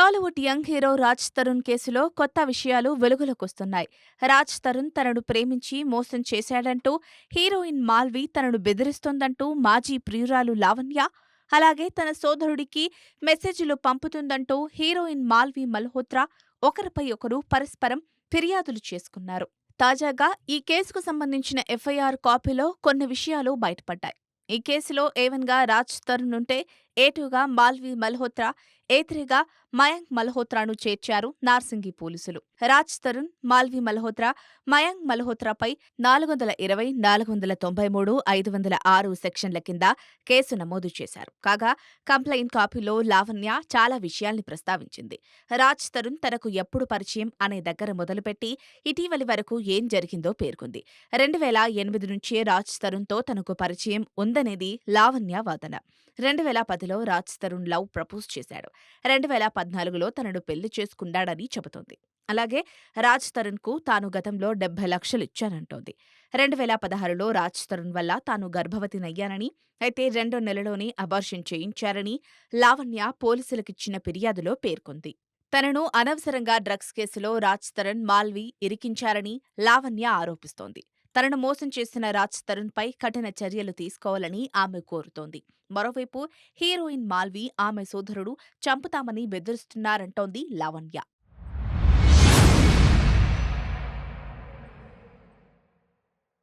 Tollywood young hero Raj Tarun కేసులో కొత్త విషయాలు వెలుగులోకొస్తున్నాయి. రాజ్ తరుణ్ తనను ప్రేమించి మోసం చేశాడంటూ హీరోయిన్ మాల్వి తనను బెదిరిస్తోందంటూ మాజీ ప్రియురాలు లావణ్య అలాగే తన సోదరుడికి మెసేజ్లు పంపుతుందంటూ హీరోయిన్ మాల్వి మల్హోత్రా ఒకరిపై ఒకరు పరస్పరం ఫిర్యాదులు చేసుకున్నారు. తాజాగా ఈ కేసుకు సంబంధించిన ఎఫ్ఐఆర్ కాపీలో కొన్ని విషయాలు బయటపడ్డాయి. ఈ కేసులో ఏవన్గా రాజ్ తరుణ్ ఉంటే ఏటుగా మాల్వి మల్హోత్రా ఏత్రిగా మయాంక్ మల్హోత్రాను చేర్చారు నార్సింగి పోలీసులు. రాజ్ తరుణ్ మాల్వి మల్హోత్రా మయాంక్ మల్హోత్రాపై నాలుగు వందల ఇరవై నాలుగు వందల తొంభై మూడు ఐదు వందల ఆరు సెక్షన్ల కింద కేసు నమోదు చేశారు. కాగా కంప్లైంట్ కాపీలో లావణ్య చాలా విషయాల్ని ప్రస్తావించింది. రాజ్ తరుణ్ తనకు ఎప్పుడు పరిచయం అనే దగ్గర మొదలుపెట్టి ఇటీవలి వరకు ఏం జరిగిందో పేర్కొంది. రెండు వేల ఎనిమిది నుంచే రాజ్ తరుణ్తో తనకు పరిచయం ఉందనేది లావణ్య వాదన. రెండు వేల పదిలో రాజ్ తరుణ్ లవ్ ప్రపోజ్ చేశాడు. రెండు వేల పద్నాలుగులో తనను పెళ్ళి చేసుకున్నాడని చెబుతోంది. అలాగే రాజ్ తరుణ్కు తాను గతంలో డెబ్బై లక్షలు ఇచ్చానంటోంది. రెండు వేల పదహారులో రాజ్ తరుణ్ వల్ల తాను గర్భవతినయ్యానని అయితే రెండో నెలలోనే అబార్షన్ చేయించారని లావణ్య పోలీసులకిచ్చిన ఫిర్యాదులో పేర్కొంది. తనను అనవసరంగా డ్రగ్స్ కేసులో రాజ్ తరుణ్ మాల్వి ఇరికించారని లావణ్య ఆరోపిస్తోంది. తనను మోసం చేసిన రాజ్ తరుణ్పై కఠిన చర్యలు తీసుకోవాలని ఆమె కోరుతోంది. మరోవైపు హీరోయిన్ మాల్వి ఆమె సోదరుడు చంపుతామని బెదిరిస్తున్నారంటోంది లావణ్య.